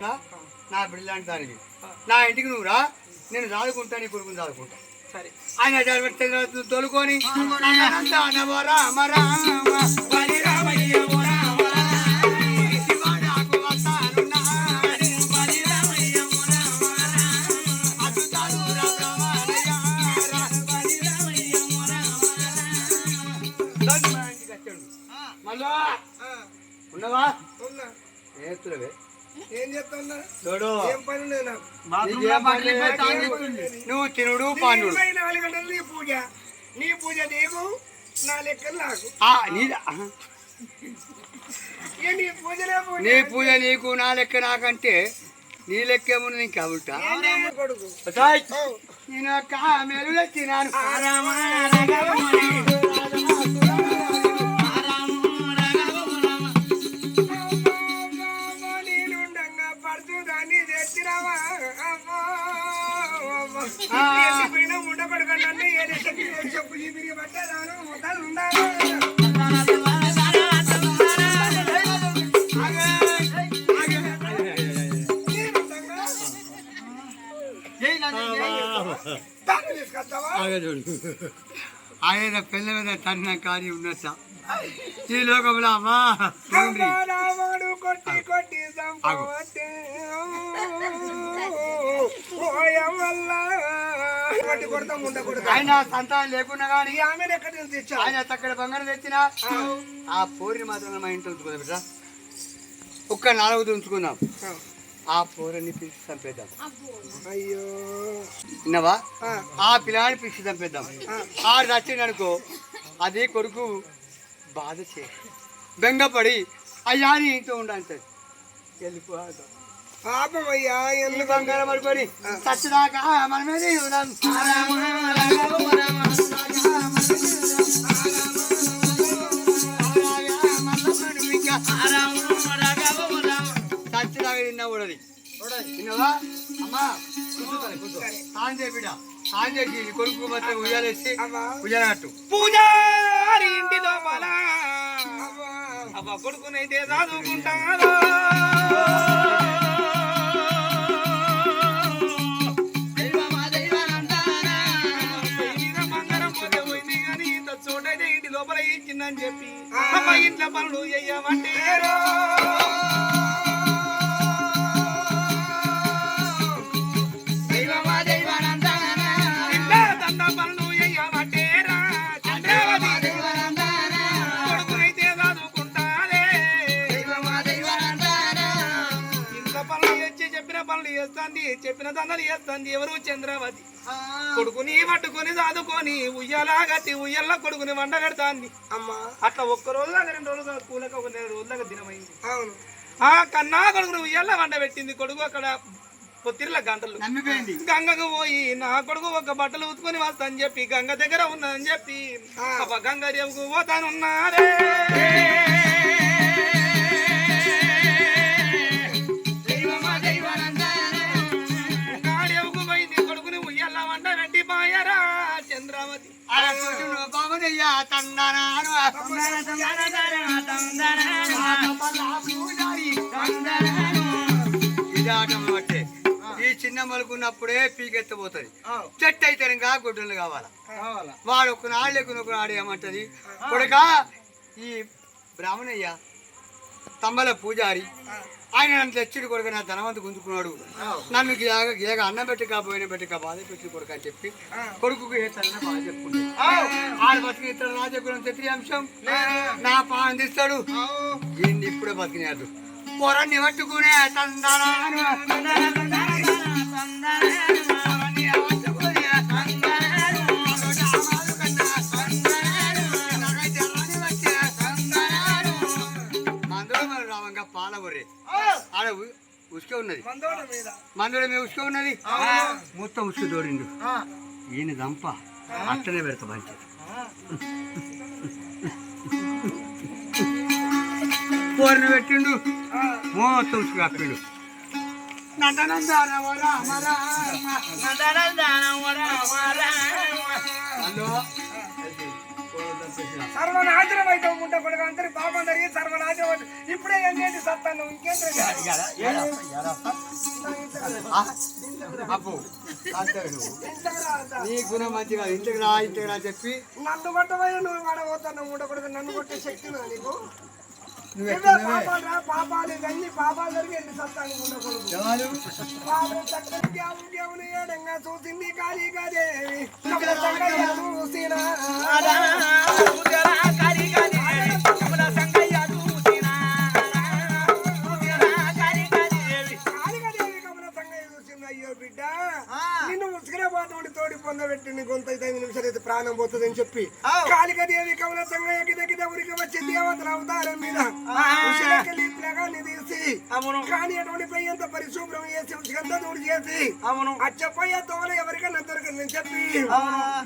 నా బిడ్డలాంటి దానికి నా ఇంటికి నువ్వు రా నేను చదువుకుంటా నీ కొడుకుని చదువుకుంటా. సరే. ఆయన చదివితే తోలుకొని రామ. రామ. ఉన్నవా? ఉన్నా. నువ్వు తినుడు పాండు నీ పూజ. నీ పూజ నీకు నా లెక్కలు నాకు. నీ ఇక నీ పూజలే పూజ నీ పూజ నీకు నా లెక్క నాకంటే నీ లెక్క ఏముంది నీకు నేను కామెలు తినాను. అమ్మా. ఆ. వెళ్ళిపోయినా ఉండకూడదు నన్ను ఏ లెక్కకి చెప్పు ఈ తిరిగి పట్టేదాను ముద్దలు ఉండాలి నీళ్ళుండంగా దాన్ని తీసుకొస్తావా ఆయన పిల్ల మీద తన్న కానీ ఉన్నట్ట ఈ లోకంలో అమ్మా తండ్రి రాముడు కొట్టి కొట్టి సంపవతే ఉండకూడదు. ఆయన సంతానం లేకున్నా కానీ ఈ ఆమెను ఎక్కడి నుంచి తెచ్చావు ఆయన తక్కడ బంగారం తెచ్చిన. ఆ. పోరిని మాత్రం మా ఇంట్లో ఉంచుకుందాం బిడ్డ. ఒక్క నాలుగు ఉంచుకుందాం. ఆ. పోరిని పిలిచి చంపేద్దాం. అయ్యో. విన్నావా? ఆ, ఆ పిల్లాన్ని పిలిచి చంపేద్దాం. ఆడు చచ్చిండు అనుకో అది కొడుకు బాధ చే బెంగపడి అయ్యా నీ ఇంట్లో ఉండంటది వెళ్ళిపోతాం పాపం అయ్యా ఎల్లు ఎందుకు బంగారం పడుకొని చచ్చదాకా మన మీద ఉందాం చచ్చదాకా తిన్నా కూడది తిన్నావా? అమ్మా చేసి కొడుకు మాత్రం ఉయ్యాలేసి అమ్మా. ఉయ్యాల కట్టు పూజారి ఇంటి లోపల. అమ్మా. అవ్వ కొడుకునైతే చదువుకుంటాను చోటైతే ఇంటి లోపల ఇచ్చిందని చెప్పి అమ్మ ఇంట్లో పనులు చెయ్యమంటే చేస్తాంది చెప్పిన దండలు చేస్తాంది ఎవరు? చంద్రావతి. కొడుకుని పట్టుకొని చదువుకొని ఉయ్యాలా గట్టి ఉయ్యల్లా కొడుకుని వండ కడతాంది. అమ్మా. అట్లా ఒక్క రోజు దాకా రెండు రోజులు కూలక ఒక నెల రోజుల దాకా దినమైంది. అవును. ఆ కన్నా కొడుకుని ఉయ్యాల వండ పెట్టింది కొడుకు అక్కడ పొత్తిరిల గంటలు. గంగకు పోయి నా కొడుకు ఒక బట్టలు ఉతుకొని వస్తా అని చెప్పి గంగ దగ్గర ఉన్నదని చెప్పి గంగ రేవుకు పోతానున్నారే. తందనాను ఇది ఆటం బట్టే ఈ చిన్న మలుకున్నప్పుడే పీకెత్తపోతుంది చెట్టు అయితే ఇంకా గుడ్డలు కావాలా? వాడు ఒక నాడు లేకుని ఒక నాడు ఏమంటది కొడుక ఈ బ్రాహ్మణయ్య తంబల పూజారి. ఆయన నన్ను తెచ్చిడు కొడుక నా ధనవంత గుంజుకున్నాడు. నన్ను గీగ అన్నం పెట్టి పోయిన పెట్టి కా బాధ పెట్టి కొడుకు అని చెప్పి కొడుకు బాధ చెప్పుకుంటాడు ఆడు బతికి ఇతర రాజకులం తెత్రి అంశం. నా పానం తీస్తాడు దీన్ని ఇప్పుడే బతికినాడు. పొరన్ని పట్టుకునే తందనాను పాల బొర్రె ఆడ ఉ- ఉసుక ఉన్నది. మందులో మీద. ఉసుక ఉన్నది? మొత్తం ఉసుక దోడిండు ఈయన దంప. అట్టనే పెడతా మంచి పోరిన పెట్టిండు. మొత్తం ఉసుక కప్పిండు నందనందాన వర అమర హలో సర్వనాశనం అయితే ఉంటే కొడుకు అందరి పాపం జరిగి సర్వనాశనం. ఇప్పుడే ఏంటి సత్తాను ఇంకేం నీ గుణం మంచిగా ఇంటికి రా ఇంటికి రా చెప్పి నన్ను కొట్టబోయే నువ్వు వాడబోతాను మూట కొడుకు నన్ను కొట్టే శక్తి నీకు? పాపాలు ఇవన్నీ పాపాలు జరిగి ఎన్ని సత్తాను ఉండ కొడుకు? ఎవరు? పాపం చక్కని ఏడంగా చూసింది కాళీ కాదేవి. కమల సంగయ్య చూసినా నీ గొంత ఐదు నిమిషాలు అయితే ప్రాణం పోతుంది అని చెప్పి కాళికాదేవి కమల సంగయ్యకి దగ్గర ఊరికి వచ్చి దేవతల అవతారం మీద. ఉషిలకెళ్ళి పిల్లగాన్ని తీసి కానీ అటువంటి పెయ్యంత పరిశుభ్రం చేసి ఉసుకంతా తోడు చేసి అచ్చపోయే తోల ఎవరికైనా దొరకదని చెప్పి.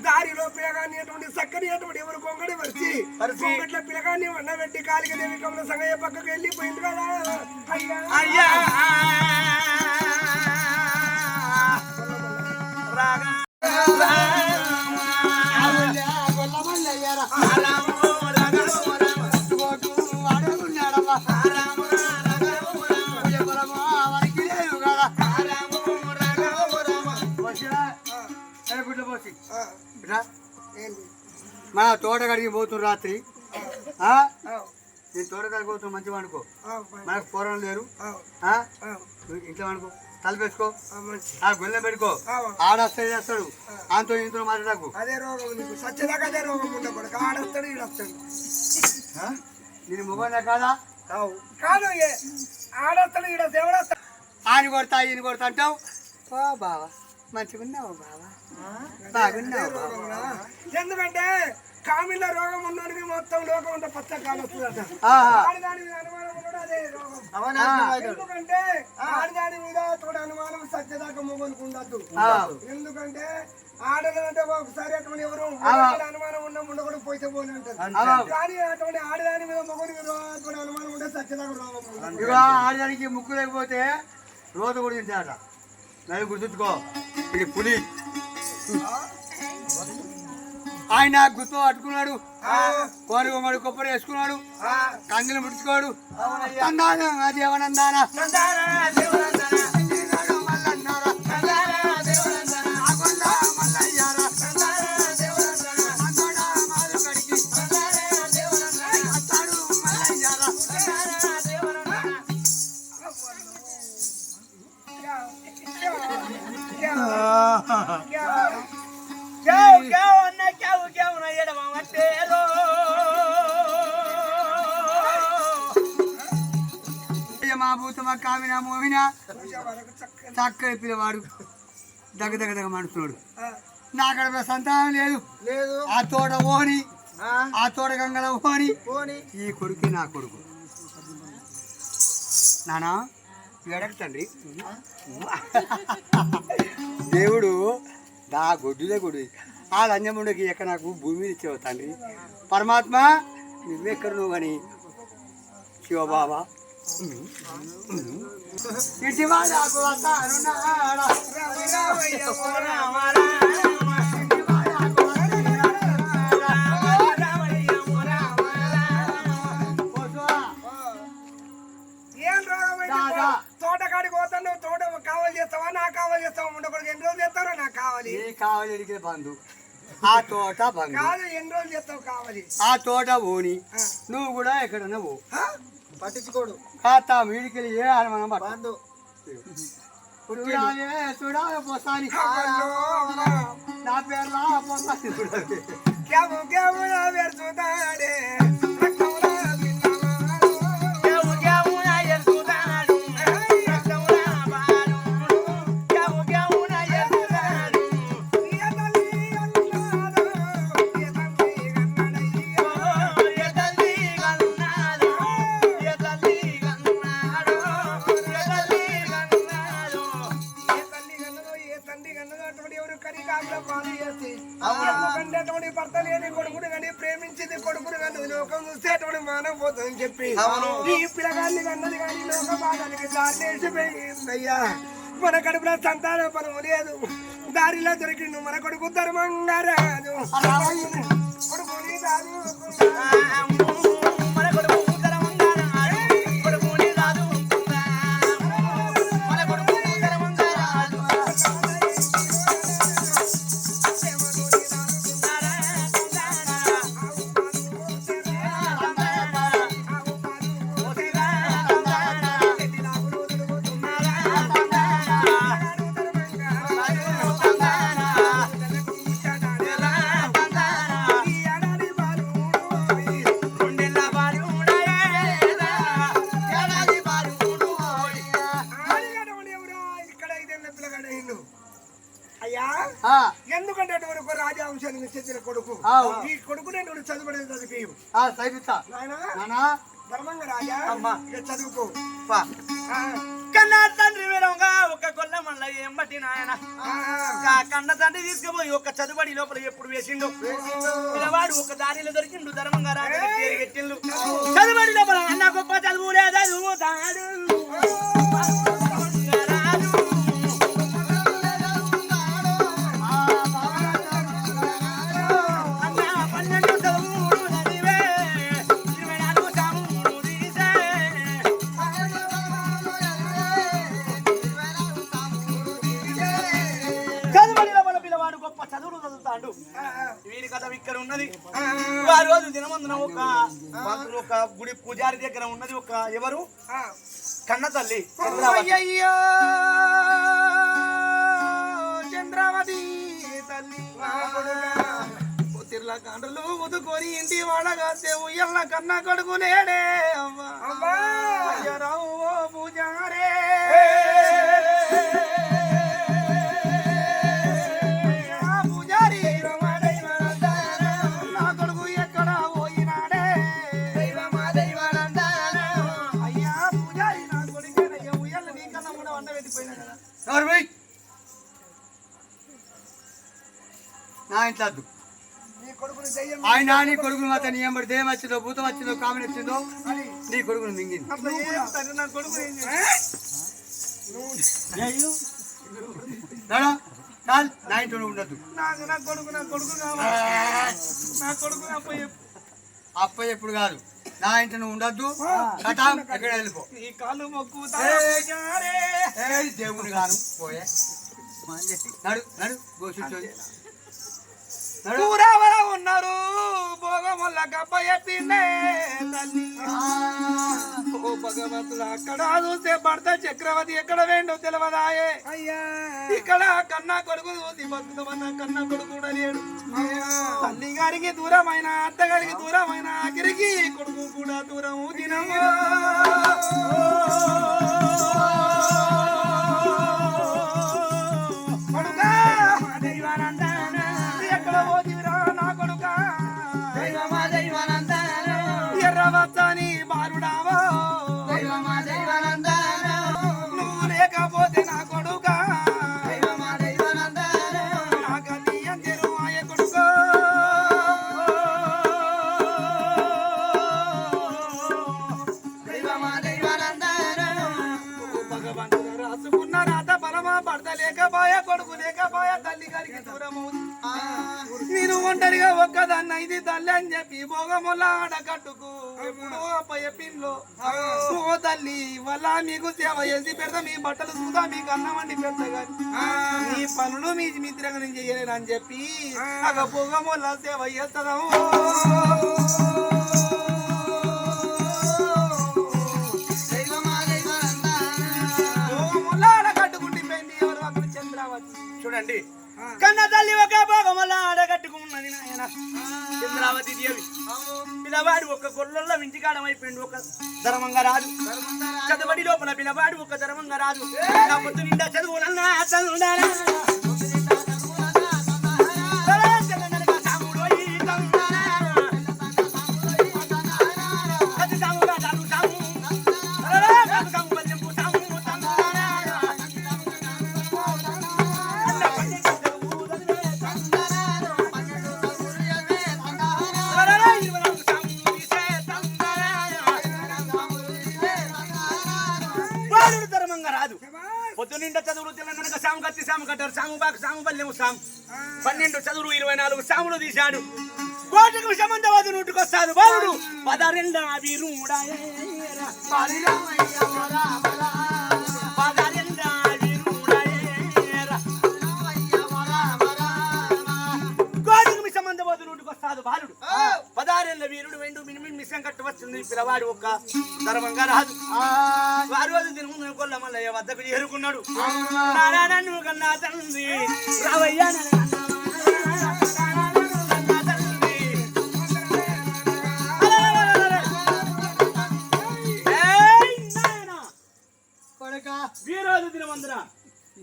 దారిలో పిల్లగాన్ని అటువంటి చక్కని అటువంటి ఎవరు కొంగడి వచ్చి కొంగట్ల పిల్లగాన్ని వండబెట్టి కాళికాదేవి కమల సంగయ్య పక్కకు వెళ్ళిపోయింది కదా. అయ్యా. తోట కడిగి పోతున్నారు రాత్రి నేను తోట కడిగి పోతున్నా మంచిగా అనుకో మనకు పూర్వం లేరు. ఇంట్లో అనుకో తలపెట్టుకో ఆ, గుళ్ళె పెట్టుకో. ఆడస్తాడు చేస్తాడు. అంతో ఇంతో మాట్లాడకు. అదే రోగం నీకు. సత్యదాకా అదే రోగం ఉండకూడదు ఆడస్తాడు ఈడస్తాడు నేను మొగన్నా కాదా? కాదు ఆడస్తాడు ఈడ దేవుడస్తాడు ఆని కొడతా ఈయన కొడతా అంటావు? ఓ బావా. మంచిగున్నావు బావా. బాగున్నావు బావా. ఎందుకంటే కామిల రోగం ఉన్నోడికి మొత్తం లోకం ఉంటే పచ్చ కాలు వస్తుందట. ఎందుకంటే ఆడదాని మీద తోడు అనుమానం సత్యదాకా ఉండద్దు ఆ. ఎందుకంటే ఆడదంటే ఒకసారి అటువంటి ఎవరు అనుమానం ఉన్న ఉండకూడదు పోని అంటారు. ఆ. కానీ అటువంటి ఆడదాని మీద మొగనికి అటువంటి అనుమానం ఉంటే సత్యదాకా రోగం ఆడదానికి ముక్కు లేకపోతే రోజు కూడా తింటాడ నన్ను గుర్తుంచుకో. ఇది పులి. ఆయన గుర్తు పట్టుకున్నాడు కోరి కొమ్మడు కొబ్బరి వేసుకున్నాడు. కందులు ముడుచుకోడు. తందానం అది చక్కని పిల్లవాడు దగ్గ దగ్గర దగ్గర మనుషుడు నా కడప సంతానం లేదు. లేదు. ఆ తోట ఓని ఆ. తోట గంగల ఓని ఈ కొడుకే నా కొడుకు. నానా ఎడకు తండ్రి? దేవుడు దా గొడ్డుదే గొడ్డు. ఆ లంజముడికి ఎక్క నాకు భూమి ఇచ్చేవు తండ్రి? పరమాత్మ నువ్వెక్కడ నువ్వు కానీ శివబాబా. ఇటు వాళ్ళకు వస్తాను నాడా. తోటకాడికి పోతాను తోట కావాలి చేస్తావా నాకు కావాలి చేస్తావా ఉండకూడదు ఎన్ని రోజులు చేస్తారో నాకు కావాలి కావాలి కావలిడికి బంధు ఆ తోట బంధు కాదు ఎన్ని రోజులు చేస్తావు కావాలి ఆ తోట ఓని నువ్వు కూడా ఎక్కడన్నా పో పట్టించుకోడు. వీడికెళ్ళి ఏ ఆడమనం పట్టు బంధు చూడాలి చూడాలి పోసాని. నా పేర్లా పోసాని చూడాలి కడుపులో సంతాన పరము లేదు. దారిలో దొరికిండు మన కొడుకు ధర్మంగా రాదు. కొడుకు రాజవంశానికి చెందిన కొడుకు. ఈ కొడుకు నేను చదువుబడి చదివి ధర్మంగా రాజా? చదువుకో. కన్నా తండ్రి ఒక కొల్ల మళ్ళ నాయన? కన్న తండ్రి తీసుకుపోయి ఒక చదువుబడి లోపల ఎప్పుడు వేసిండు? పిల్లవాడు ఒక దారిలో దొరికిండు ధర్మంగా రాజు పేరు పెట్టిండు. చదువుబడి లోపల అన్న గొప్ప చదువు లేదా చదువుతాడు వీరి కథ ఇక్కడ ఉన్నది. ఆ రోజు దినమందున ఒక ఒక గుడి పూజారి దగ్గర ఉన్నది. ఒక ఎవరు. కన్న తల్లి అయ్యయ్యో చంద్రావతి తల్లి. తిర్ల కండ్రులు ఉదుకొని ఇంటి వాడగా ఉయ్యల్ల కన్న కొడుకు నేడే అమ్మా అమ్మా. అయ్యరావు నా ఇంట్లో వద్దు. ఆయన నీ కొడుకును మాత్రం నీ ఎంబడి దేయం వచ్చిందో భూతం వచ్చిందో కామెడీ వచ్చిందో నీ కొడుకును మింగింది. నా ఇంట్లో ఉండద్దు. అప్ప ఎప్పుడు? కాదు. నా ఇంట్లో నువ్వు ఉండద్దు. ఎక్కడ వెళ్ళిపో. దేవుని గాను పోయే. నడు నడు నడు కూరవర ఉన్నారు? భోగముల గప్ప చెప్పిండే తల్లి. ఓ భగవంతుడు అక్కడ చూస్తే భర్త చక్రవర్తి ఎక్కడ వేండో తెలియదాయే అయ్యా. ఇక్కడ కన్నా కొడుకు చూసి బతుకమన్న కన్నా కొడుకు కూడా లేడు. తల్లి గారికి దూరమైన అత్తగారికి దూరమైన ఆఖరికి కొడుకు కూడా దూరం దినము ఒంటరిగా ఒక్కదాన్ని ఇది తల్లి అని చెప్పి భోగముల ఆడ కట్టుకు పిన్లో ఓ తల్లి వల్ల మీకు సేవ చేసి పెడతా మీ బట్టలు చూదా మీకు అన్నం వండి పెడతా గాని. మీ పనులు మీ మిత్రంగా నేను చేయలేను అని చెప్పి అగ భోగముల సేవ చేస్తాము చూడండి కన్న తల్లి ఒక భోగముల ఆడ కట్టుకున్నది నాయన. చంద్రావతి దేవి. పిల్లవాడు ఒక గొల్లల్లో ఇంటికాడమైపోయింది ఒక ధర్మంగా రాదు. చదువడి లోపల పిల్లవాడు ఒక ధర్మంగా రాదు. నా పొద్దు నిండా చదువులన్నా చదువులారా. సాము బాకు సాము బల్లెము సాము. పన్నెండు చదువులు ఇరవై నాలుగు సాములు తీశాడు. కోటకు సంబంధవాదు నూటికొస్తాదు బాలుడు. పదరెండ వీరుడాయేరా నూటికొస్తాదు బాలుడు. పదారేళ్ళ వీరుడు వెండు మినిమిన్ మిశ్రం కట్టు వస్తుంది పిల్లవాడు ఒక్క ధర్మంగా రాదు. వారు రోజు దీని ముందు కొల్ల మల్లయ్య వద్దకు చేరుకున్నాడు. నానా నన్ను కన్నా తండ్రి. రావయ్యా కొడుకా. వీరోజు దినవందన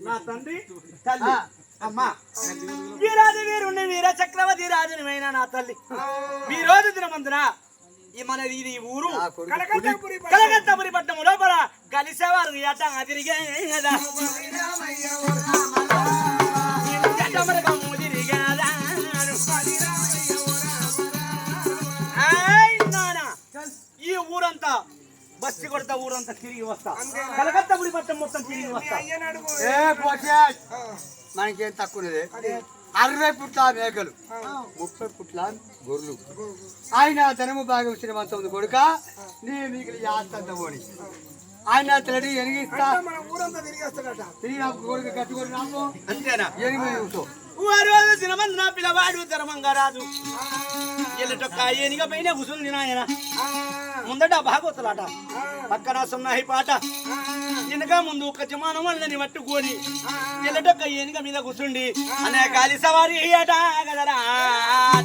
నా తండ్రి తల్లి. అమ్మా. వీరాజు వీరుణ్ణి వీర చక్రవర్తి రాజునిమైన నా తల్లి. వీరోజు దినవందన ఈ మన ఇది ఊరు కలకత్తాపురి పట్టణం లోపల కలిసేవారు కదా. ఏయ్ నాన్న, ఈ ఊరంతా బస్సి కొడతా ఊరంతా తిరిగి వస్తా. కలకత్తాపురి పట్టణం మొత్తం తిరిగి వస్తా. మనకేం తక్కువదే అరవై పుట్ల మేకలు. ముప్పై పుట్ల గొర్రెలు. ఆయన ధనము భాగం శ్రీమంతం ఉంది కొడుక. నీ మీకు ఆస్తంత పోని. ఆయన తలడి ఎనిగిస్తా. తిరిగి కొడుకు కట్టుకొని నాకు అంతేనా? ఎనిమిది వారు దినమంది నా పిల్లవాడు ధర్మంగా రాదు. ఎల్లటొక్క ఏనిగా పైన కూసుంది నాయన. ముందట భాగవతులాట పక్కన సున్నాయి పాట. వెనక ముందు ఒక జమానం వాళ్ళని పట్టుకొని ఎల్లటొక్క ఏనుగ మీద కూర్చుండి అనే కాలి సవారి అట గదరా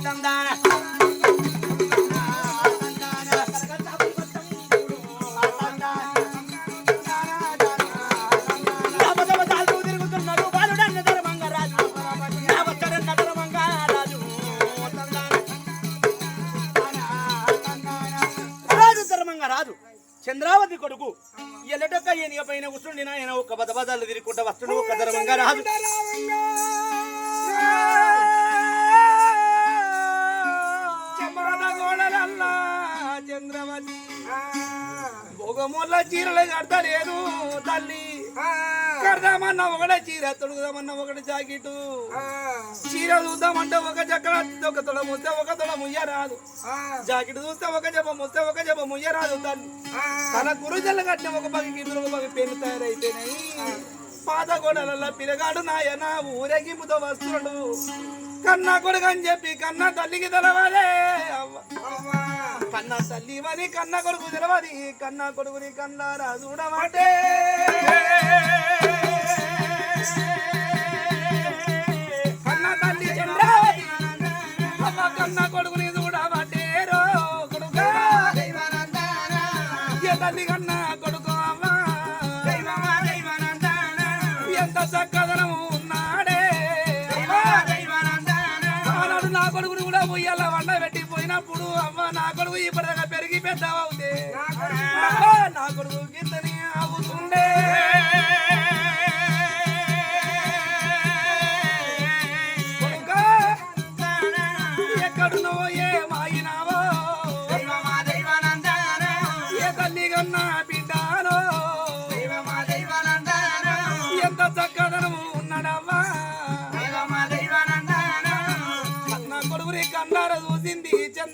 చందాన. చూద్దామంటే ఒక చక్ర ఒక తొడ ముస్తే ఒక తొడ ముయ్య రాదు జాకెట్ చూస్తే ఒక జప ముస్తే ఒక జప ముయ్య రాదు తల్లి తన గురుజల్ల కట్టిన ఒక పగి గిన్నెలు ఒక పగి పెళ్ళి తయారైతేనాయి పాత గోడలలో పిరగాడు నాయన ఊరేగింపుతో వస్తున్నాడు. కన్నా కొడుకు అని చెప్పి కన్నా తల్లికి తెలవాలే అవ్వ. కన్నా తల్లి మరి కన్న కొడుకు తెలవది కన్నా కొడుకుని కన్నారా చూడమంటే అన్న కొడుకుని కూడా కొడుకా కొడుకు. తల్లి కన్న కొడుకు అమ్మ. ఎంత చక్కదనం ఉన్నాడే. ఆనాడు నా కొడుకుని కూడా ఉయ్యాల వండ పెట్టి పోయినప్పుడు అమ్మ నా కొడుకు ఇప్పటిదాకా పెరిగి పెద్దవవుతే. నా కొడుకు గిత్తని అవుతుండే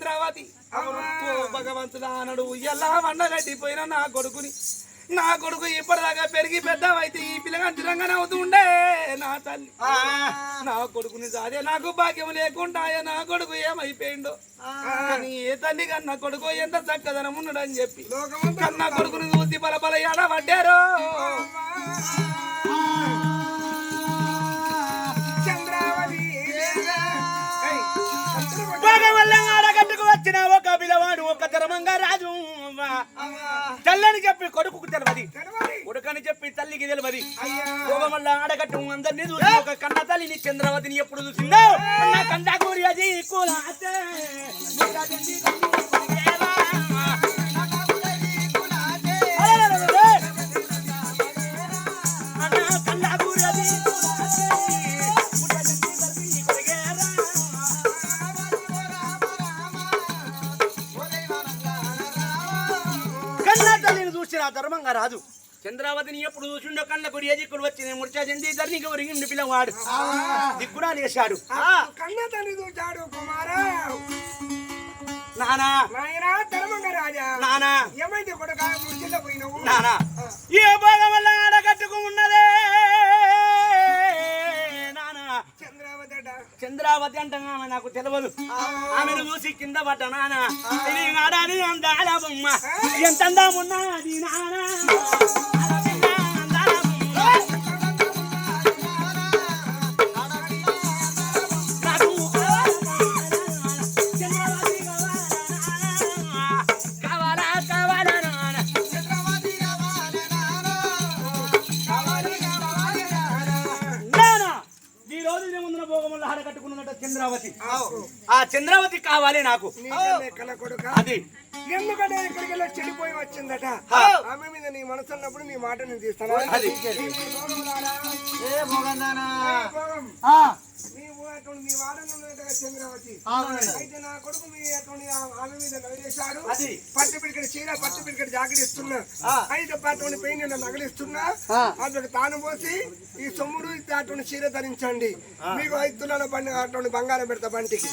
చంద్రావతి భగవంతుడా అనడు ఎలా వండగట్టిపోయిన నా కొడుకుని? నా కొడుకు ఇప్పటిదాకా పెరిగి పెద్దవైతే ఈ పిల్లగా తిరంగానే అవుతుండే నా తల్లి. నా కొడుకుని సాదే. నాకు భాగ్యం లేకుండా నా కొడుకు ఏమైపోయిండో? కానీ ఏ తల్లి కన్నా కొడుకు ఎంత చక్కదనం ఉన్నాడని చెప్పి కన్నా కొడుకుని చూసి బల బల ఎడబడ్డారు వచ్చిన ఒక పిల్లవాడు ఒక ధర్మంగా రాజు. తల్లని చెప్పి కొడుకుకు తెలియదు కొడుకని చెప్పి తల్లికి తెలియదు వల్ల ఆడగట్టు అందరినీ చూసి ఒక కన్న తల్లిని చంద్రవతిని ఎప్పుడు చూసిందో? నా కందా కూరి అది కులాతే. చూసిన ధర్మంగా రాదు. చంద్రావతిని ఎప్పుడు చూసిండో కళ్ళకు రేజిక్కుడు వచ్చి ముడిచా చెంది ధరణికి ఒరిగిండు పిల్లవాడు. దిక్కుడా లేచాడు కన్న తండ్రి చూచాడు కుమారా. నానా. ధర్మంగ రాజా. నానా. ఏమైంది కొడుక? ముడిచిలో పోయినావు? నానా. ఏ భోగం వల్ల ఆడగట్టుకు ఉన్నదే? చంద్రావతి అట. అంటే నాకు తెలియదు ఆమెను చూసి కింద పడ్డ నాన్న. అందాల బొమ్మ. ఎంత అందమున్నది నాన్న. నానా చంద్రావతి? ఆ చంద్రావతి కావాలి నాకు. అది. ఎందుకంటే ఇక్కడికి వెళ్ళి చెడిపోయి వచ్చిందట? ఆమె మీద నీ మనసు అన్నప్పుడు నీ మాట నేను తీస్తాను? నీవు అటువంటి వాడను చంద్రావతి. అయితే నా కొడుకు మీ అటువంటి ఆ- ఆమె మీద. పట్టు పిడికడి చీర పట్టు పిడికడి జాకెట్ ఇస్తున్నా. అయితే అటువంటి పెయిన్ నగలిస్తున్నా తాను పోసి ఈ సొమ్ముడు అటువంటి చీర ధరించండి. మీకు బండి అటువంటి బంగారం పెడతా బంటికి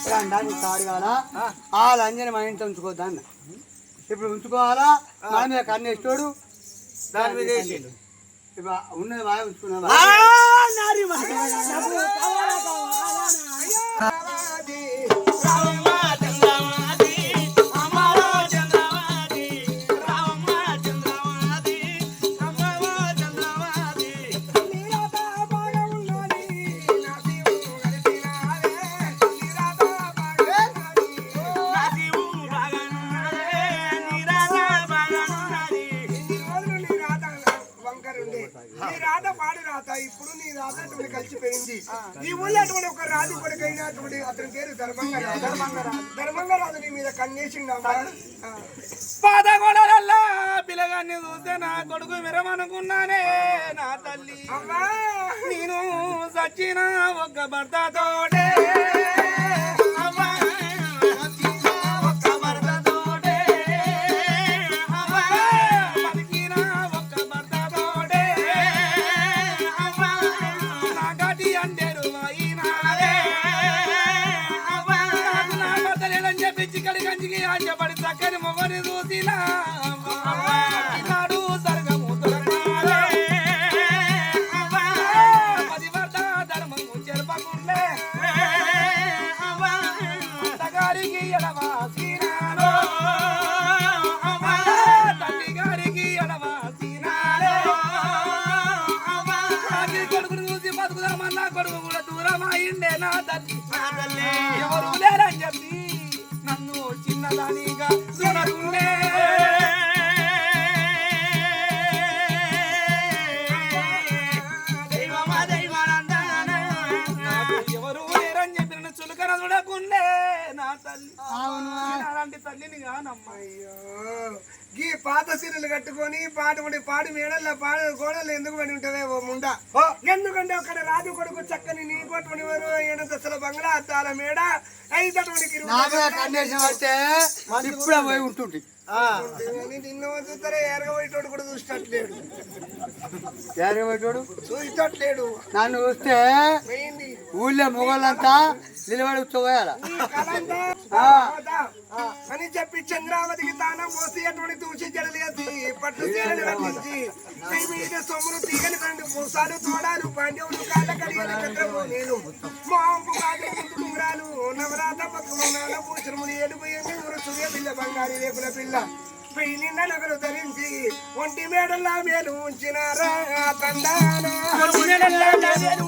ఆ. లంజని ఇంట్లో ఇప్పుడు ఉంచుకోవాలా? మన మీద కన్నేస్తోడు దాని మీద ఉన్నది బాగా ఉంచుకున్నా ఆ, నారి ధర్మంగరాజు నీ మీద కన్నేసిండమ్మా పాదగోడలల్లా పిల్లగాన్ని చూస్తే నా కొడుకు విరమనుకున్నానే నా తల్లి. నేను సచ్చిన ఒక్క భర్తతోటే. దూరం తల్లి ఎవరు లేరని చెప్పి నన్ను చిన్నదానిగా చూడకుండే దైవమా దైవానందన. చులకన చూడకుండే నా తల్లి అలాంటి తల్లిని కానమ్మా అయ్యో గీ పాత సీరలు కట్టుకొని పాట పడి పాడి మేడల్లో పాడు గోడలు ఎందుకు పడి ఉంటావే ఓ ముండా ఎందుకంటే అక్కడ రాజు కొడుకు పడితే ఇప్పుడే పోయి ఉంటుంది నిన్న చూస్తారే కూడా చూసినట్లేడు. ఏరబెట్టాడు చూసినట్లేడు. నన్ను చూస్తే ఊళ్ళో మొగోళ్ళంతా నిలబడి కాదా? అని చెప్పి చంద్రావతికి తానం పోసి అటువంటి దూసి జడలేసి పట్టు చీరలు వర్ణించి పై మీద సొమ్మును తీగని రెండు మూసాలు తోడాలు పాండవులు కాళ్ళ కడిగిన చంద్రము నేను. మాంపు కాదు ఉంగరాలు నవరాత పక్కన పూచరములు ఏడుపోయింది సూర్య పిల్ల బంగారి రేపుల పిల్ల. పెళ్ళి నగలు ధరించి ఒంటి మేడల్లా మేలు ఉంచినారా తండానా? కొడుకు నెలల్లా నేను